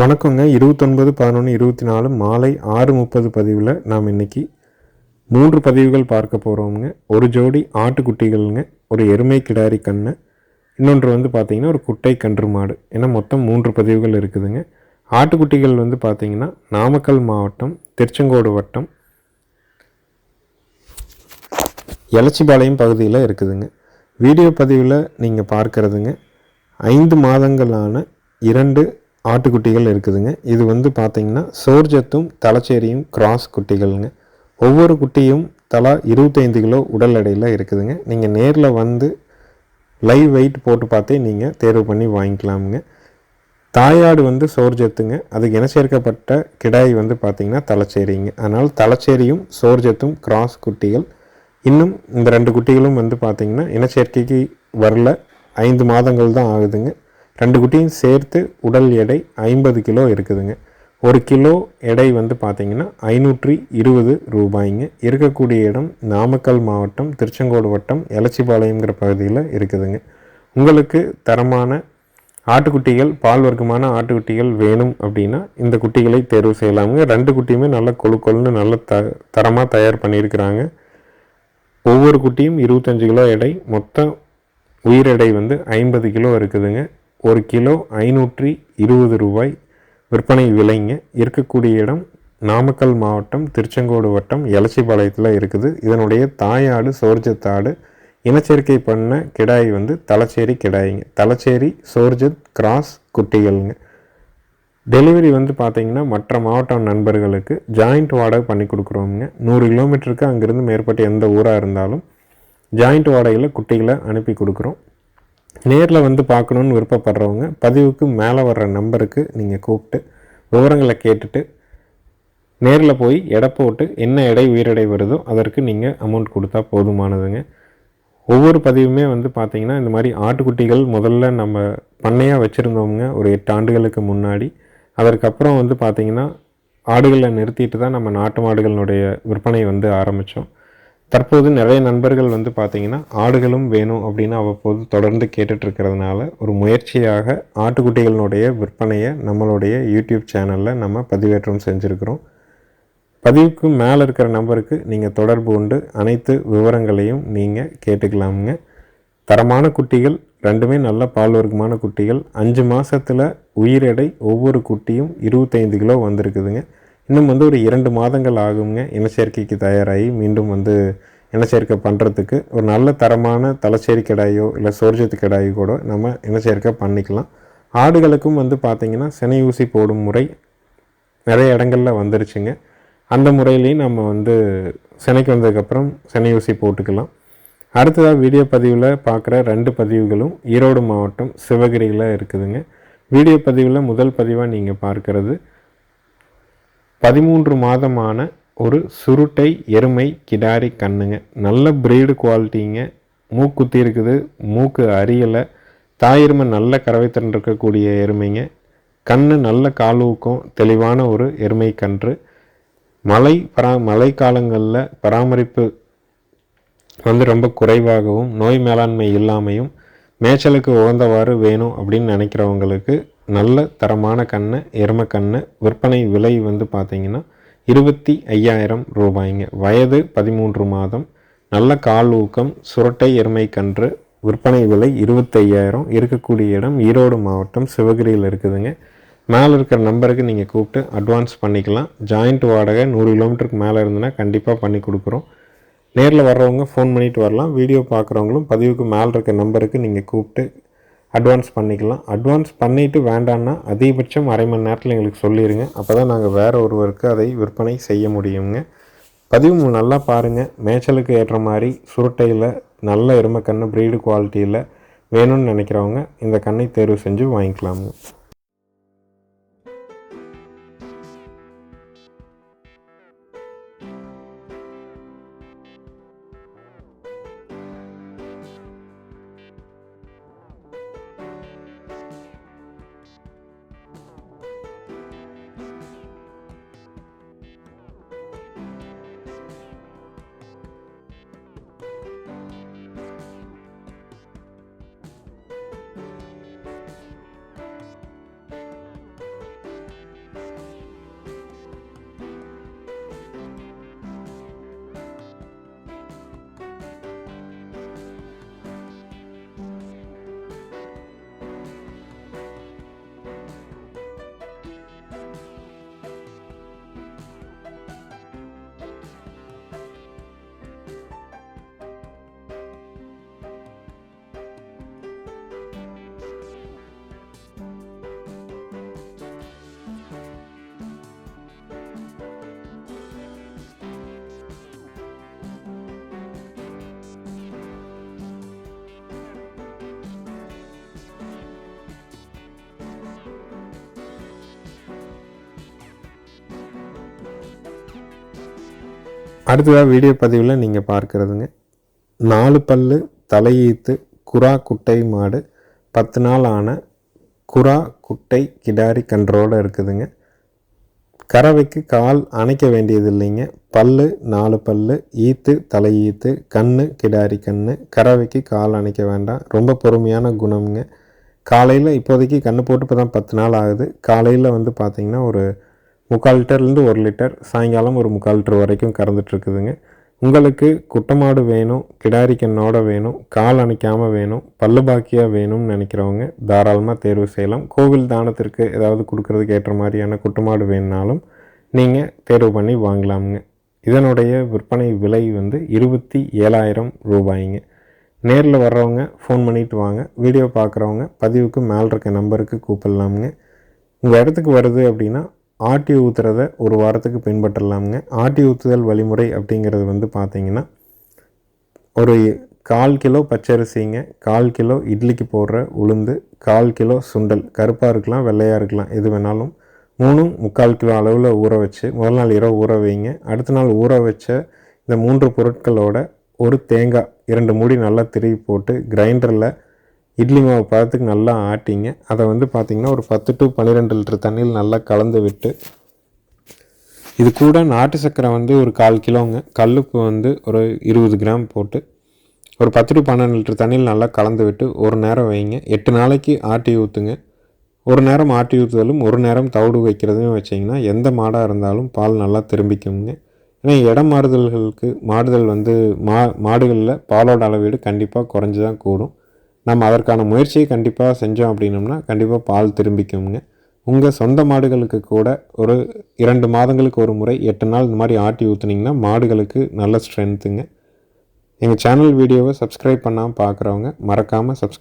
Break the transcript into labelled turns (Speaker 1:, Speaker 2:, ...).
Speaker 1: வணக்கங்க. இருபத்தொன்பது பதினொன்று இருபத்தி நாலு மாலை ஆறு முப்பது பதிவில் நாம் இன்றைக்கி மூன்று பதிவுகள் பார்க்க போகிறோங்க ஒரு ஜோடி ஆட்டுக்குட்டிகள்ங்க ஒரு எருமை கிடாரி கண்ணு இன்னொன்று வந்து பார்த்திங்கன்னா ஒரு குட்டை கன்று மாடு ஏன்னா மொத்தம் மூன்று பதிவுகள் இருக்குதுங்க. ஆட்டுக்குட்டிகள் வந்து பார்த்திங்கன்னா நாமக்கல் மாவட்டம் திருச்செங்கோடு வட்டம் எலச்சிபாளையம் பகுதியில் இருக்குதுங்க. வீடியோ பதிவில் நீங்கள் பார்க்குறதுங்க. ஐந்து மாதங்களான இரண்டு ஆட்டுக்குட்டிகள் இருக்குதுங்க. இது வந்து பார்த்திங்கன்னா சோர்ஜத்தும் தலைச்சேரியும் கிராஸ் குட்டிகள்ங்க. ஒவ்வொரு குட்டியும் தலா இருபத்தைந்து கிலோ உடல் எடையில் இருக்குதுங்க. நீங்கள் நேரில் வந்து லைவ் வெயிட் போட்டு பார்த்தே நீங்கள் தேர்வு பண்ணி வாங்கிக்கலாமுங்க. தாயாடு வந்து சோர்ஜத்துங்க. அதுக்கு இனச்சேர்க்கப்பட்ட கிடாய் வந்து பார்த்திங்கன்னா தலைச்சேரிங்க. அதனால் தலைச்சேரியும் சோர்ஜத்தும் கிராஸ் குட்டிகள். இன்னும் இந்த ரெண்டு குட்டிகளும் வந்து பார்த்திங்கன்னா இனச்சேர்க்கைக்கு வரல. ஐந்து மாதங்கள் தான் ஆகுதுங்க. ரெண்டு குட்டியும் சேர்த்து உடல் எடை ஐம்பது கிலோ இருக்குதுங்க. ஒரு கிலோ எடை வந்து பார்த்திங்கன்னா ஐநூற்றி இருபது ரூபாய்ங்க. இருக்கக்கூடிய இடம் நாமக்கல் மாவட்டம் திருச்செங்கோடு வட்டம் எலச்சிபாளையங்கிற பகுதியில் இருக்குதுங்க. உங்களுக்கு தரமான ஆட்டுக்குட்டிகள் பால் வர்க்கமான ஆட்டுக்குட்டிகள் வேணும் அப்படின்னா இந்த குட்டிகளை தேர்வு செய்யலாமுங்க. ரெண்டு குட்டியுமே நல்ல கொழு கொழுன்னு நல்ல த தரமாக தயார் பண்ணியிருக்கிறாங்க. ஒவ்வொரு குட்டியும் இருபத்தஞ்சு கிலோ எடை மொத்தம் உயிர் எடை வந்து ஐம்பது கிலோ இருக்குதுங்க. ஒரு கிலோ ஐநூற்றி இருபது ரூபாய் விற்பனை விலைங்க. இருக்கக்கூடிய இடம் நாமக்கல் மாவட்டம் திருச்செங்கோடு வட்டம் எலச்சிபாளையத்தில் இருக்குது. இதனுடைய தாயாடு சோர்ஜத்தாடு இனச்சேர்க்கை பண்ண கிடாய் வந்து தலச்சேரி கிடாய்ங்க. தலச்சேரி சோர்ஜத் கிராஸ் குட்டிகள்ங்க. டெலிவரி வந்து பார்த்திங்கன்னா மற்ற மாவட்டம் நண்பர்களுக்கு ஜாயிண்ட் வாடகை பண்ணி கொடுக்குறோமுங்க. நூறு கிலோமீட்டருக்கு அங்கேருந்து மேற்பட்ட எந்த ஊராக இருந்தாலும் ஜாயிண்ட் வாடகையில் குட்டிகளை அனுப்பி கொடுக்குறோம். நேரில் வந்து பார்க்கணுன்னு விருப்பப்படுறவங்க பதிவுக்கு மேலே வர்ற நம்பருக்கு நீங்கள் கூப்பிட்டு விவரங்களை கேட்டுட்டு நேரில் போய் எடை போட்டு என்ன எடை உயிரெடை வருதோ அதற்கு நீங்கள் அமௌண்ட் கொடுத்தா போதுமானதுங்க. ஒவ்வொரு பதிவுமே வந்து பார்த்திங்கன்னா இந்த மாதிரி ஆட்டுக்குட்டிகள் முதல்ல நம்ம பண்ணையாக வச்சுருந்தோங்க ஒரு எட்டு ஆண்டுகளுக்கு முன்னாடி அதற்கப்புறம் வந்து பார்த்திங்கன்னா ஆடுகளை நிறுத்திட்டு தான் நம்ம நாட்டு மாடுகளினுடைய விற்பனை வந்து ஆரம்பித்தோம் தற்போது நிறைய நண்பர்கள் வந்து பார்த்திங்கன்னா ஆடுகளும் வேணும் அப்படின்னு அவ்வப்போது தொடர்ந்து கேட்டுட்ருக்கிறதுனால ஒரு முயற்சியாக ஆட்டுக்குட்டிகளினுடைய விற்பனையை நம்மளுடைய யூடியூப் சேனலில் நம்ம பதிவேற்றம் செஞ்சுருக்கிறோம். பதிவுக்கு மேலே இருக்கிற நம்பருக்கு நீங்கள் தொடர்பு கொண்டு அனைத்து விவரங்களையும் நீங்கள் கேட்டுக்கலாமுங்க. தரமான குட்டிகள் ரெண்டுமே நல்ல பால்வர்க்கமான குட்டிகள். அஞ்சு மாதத்தில் எடை ஒவ்வொரு குட்டியும் இருபத்தைந்து கிலோ வந்திருக்குதுங்க. இன்னும் வந்து ஒரு இரண்டு மாதங்கள் ஆகுங்க. இனச்சேர்க்கைக்கு தயாராகி மீண்டும் வந்து இனச்சேர்க்கை பண்ணுறதுக்கு ஒரு நல்ல தரமான தலைச்சேரி கிடாயோ இல்லை சோர்ஜத்து கிடாயோ கூட நம்ம இனச்சேர்க்கை பண்ணிக்கலாம். ஆடுகளுக்கும் வந்து பார்த்திங்கன்னா சினை ஊசி போடும் முறை நிறைய இடங்களில் வந்துருச்சுங்க. அந்த முறையிலையும் நம்ம வந்து சினைக்கு வந்ததுக்கப்புறம் சினை ஊசி போட்டுக்கலாம். அடுத்ததாக வீடியோ பதிவில் பார்க்குற ரெண்டு பதிவுகளும் ஈரோடு மாவட்டம் சிவகிரியில் இருக்குதுங்க. வீடியோ பதிவில் முதல் பதிவாக நீங்கள் பார்க்குறது பதிமூன்று மாதமான ஒரு சுருட்டை எருமை கிடாரி கண்ணுங்க. நல்ல பிரீடு குவாலிட்டிங்க மூக்குத்தி இருக்குது மூக்கு அரியலை. தாயிருமை நல்ல கறவைத்திறன் இருக்கக்கூடிய எருமைங்க. கண் நல்ல காலூக்கும் தெளிவான ஒரு எருமை கன்று. மழை பரா மழை காலங்களில் பராமரிப்பு வந்து ரொம்ப குறைவாகவும் நோய் மேலாண்மை இல்லாமையும் மேய்ச்சலுக்கு உகந்தவாறு வேணும் அப்படின்னு நினைக்கிறவங்களுக்கு நல்ல தரமான கண்ணை எருமை கண்ணை விற்பனை விலை வந்து பார்த்திங்கன்னா இருபத்தி ஐயாயிரம் ரூபாய்ங்க. வயது பதிமூன்று மாதம். நல்ல கால் ஊக்கம் சுரட்டை எருமை கன்று விற்பனை விலை இருபத்தையாயிரம் இருக்கக்கூடிய இடம் ஈரோடு மாவட்டம் சிவகிரியில் இருக்குதுங்க. மேலே இருக்கிற நம்பருக்கு நீங்கள் கூப்பிட்டு அட்வான்ஸ் பண்ணிக்கலாம். ஜாயிண்ட் வாடகை நூறு கிலோமீட்டருக்கு மேலே இருந்ததுன்னா கண்டிப்பாக பண்ணி கொடுக்குறோம். நேரில் வர்றவங்க ஃபோன் பண்ணிவிட்டு வரலாம். வீடியோ பார்க்குறவங்களும் பதிவுக்கு மேலே இருக்க நம்பருக்கு நீங்கள் கூப்பிட்டு அட்வான்ஸ் பண்ணிக்கலாம். அட்வான்ஸ் பண்ணிவிட்டு வேண்டான்னா அதிகபட்சம் அரை மணி நேரத்தில் எங்களுக்கு சொல்லிடுங்க அப்போ தான் நாங்கள் வேறு ஒருவருக்கு அதை விற்பனை செய்ய முடியுங்க. பதிவு நல்லா பாருங்கள் மேய்ச்சலுக்கு ஏற்ற மாதிரி சுருட்டையில் நல்ல எருமை கன்று ப்ரீடு குவாலிட்டியில் வேணும்னு நினைக்கிறவங்க இந்த கண்ணை தேர்வு செஞ்சு வாங்கிக்கலாமுங்க. அடுத்ததாக வீடியோ பதிவில் நீங்கள் பார்க்குறதுங்க. நாலு பல்லு தலையீத்து குரா குட்டை மாடு பத்து நாள் ஆன குரா குட்டை கிடாரி கன்றோடு இருக்குதுங்க. கறவைக்கு கால் அணைக்க வேண்டியது இல்லைங்க. பல்லு நாலு பல்லு ஈத்து தலையீத்து கண் கண்ணு கிடாரி கண்ணு கறவைக்கு கால் அணைக்க வேண்டாம். ரொம்ப பொறுமையான குணம்ங்க. காலையில் இப்போதைக்கு கண்ணு போட்டு இப்போ தான் பத்து நாள் ஆகுது. காலையில் வந்து பார்த்திங்கன்னா ஒரு முக்கால் லிட்டர்லேருந்து ஒரு லிட்டர் சாயங்காலம் ஒரு முக்கால் லிட்டர் வரைக்கும் கறந்துட்டுருக்குதுங்க உங்களுக்கு குட்டமாடு வேணும் கிடாரிக்கண்ணோட வேணும் கால் அணைக்காமல் வேணும் பல்லு பாக்கியாக வேணும்னு நினைக்கிறவங்க தாராளமாக தேர்வு செய்யலாம். கோவில் தானத்திற்கு ஏதாவது கொடுக்கறதுக்கு ஏற்ற மாதிரியான குட்டமாடு வேணுனாலும் நீங்கள் தேர்வு பண்ணி வாங்கலாமுங்க. இதனுடைய விற்பனை விலை வந்து இருபத்தி ஏழாயிரம் ரூபாய்ங்க. நேரில் வர்றவங்க ஃபோன் பண்ணிவிட்டு வாங்க. வீடியோ பார்க்குறவங்க பதிவுக்கு மேலே இருக்க நம்பருக்கு கூப்பிடலாமுங்க. உங்கள் இடத்துக்கு வருது அப்படின்னா ஆட்டி ஊற்றுறத ஒரு வாரத்துக்கு பின்பற்றலாமுங்க. ஆட்டி ஊற்றுதல் வழிமுறை அப்படிங்கிறது வந்து பார்த்திங்கன்னா ஒரு கால் கிலோ பச்சரிசிங்க கால் கிலோ இட்லிக்கு போடுற உளுந்து கால் கிலோ சுண்டல் கருப்பாக இருக்கலாம் வெள்ளையாக இருக்கலாம் எது வேணாலும் மூணும் முக்கால் கிலோ அளவில் ஊற வச்சு முதல் நாள் இரவு ஊற வைங்க. அடுத்த நாள் ஊற வச்ச இந்த மூன்று பொருட்களோட ஒரு தேங்காய் இரண்டு மூடி நல்லா திருவி போட்டு கிரைண்டரில் இட்லி மாவு பதத்துக்கு நல்லா ஆட்டிங்க. அதை வந்து பார்த்திங்கன்னா ஒரு பத்து டு பன்னிரெண்டு லிட்டர் தண்ணியில் நல்லா கலந்து விட்டு இது கூட நாட்டு சர்க்கரை வந்து ஒரு கால் கிலோங்க. கல்லுப்பு வந்து ஒரு இருபது கிராம் போட்டு ஒரு பத்து டு பன்னெண்டு லிட்டர் தண்ணியில் நல்லா கலந்து விட்டு ஒரு நேரம் வைங்க. எட்டு நாளைக்கு ஆட்டி ஊற்றுங்க ஒரு நேரம் ஆட்டி ஊற்றுதலும் ஒரு நேரம் தவிடு வைக்கிறதும் வச்சிங்கன்னா எந்த மாடாக இருந்தாலும் பால் நல்லா திரும்பிக்குங்க. ஏன்னா இடம் மாறுதல்களுக்கு மாடுதல் வந்து மா மாடுகளில் பாலோட அளவீடு கண்டிப்பாக குறைஞ்சி தான் கூடும். நம்ம அதற்கான முயற்சியை கண்டிப்பாக செஞ்சோம் அப்படின்னோம்னா கண்டிப்பாக பால் திரும்பிக்குங்க உங்கள் சொந்த மாடுகளுக்கு கூட ஒரு இரண்டு மாதங்களுக்கு ஒரு முறை எட்டு நாள் இந்த மாதிரி ஆட்டி ஊற்றுனீங்கன்னா மாடுகளுக்கு நல்ல ஸ்ட்ரென்த்துங்க எங்கள் சேனல் வீடியோவை சப்ஸ்கிரைப் பண்ணாமல் பார்க்குறவங்க மறக்காமல் சப்ஸ்கிரைப்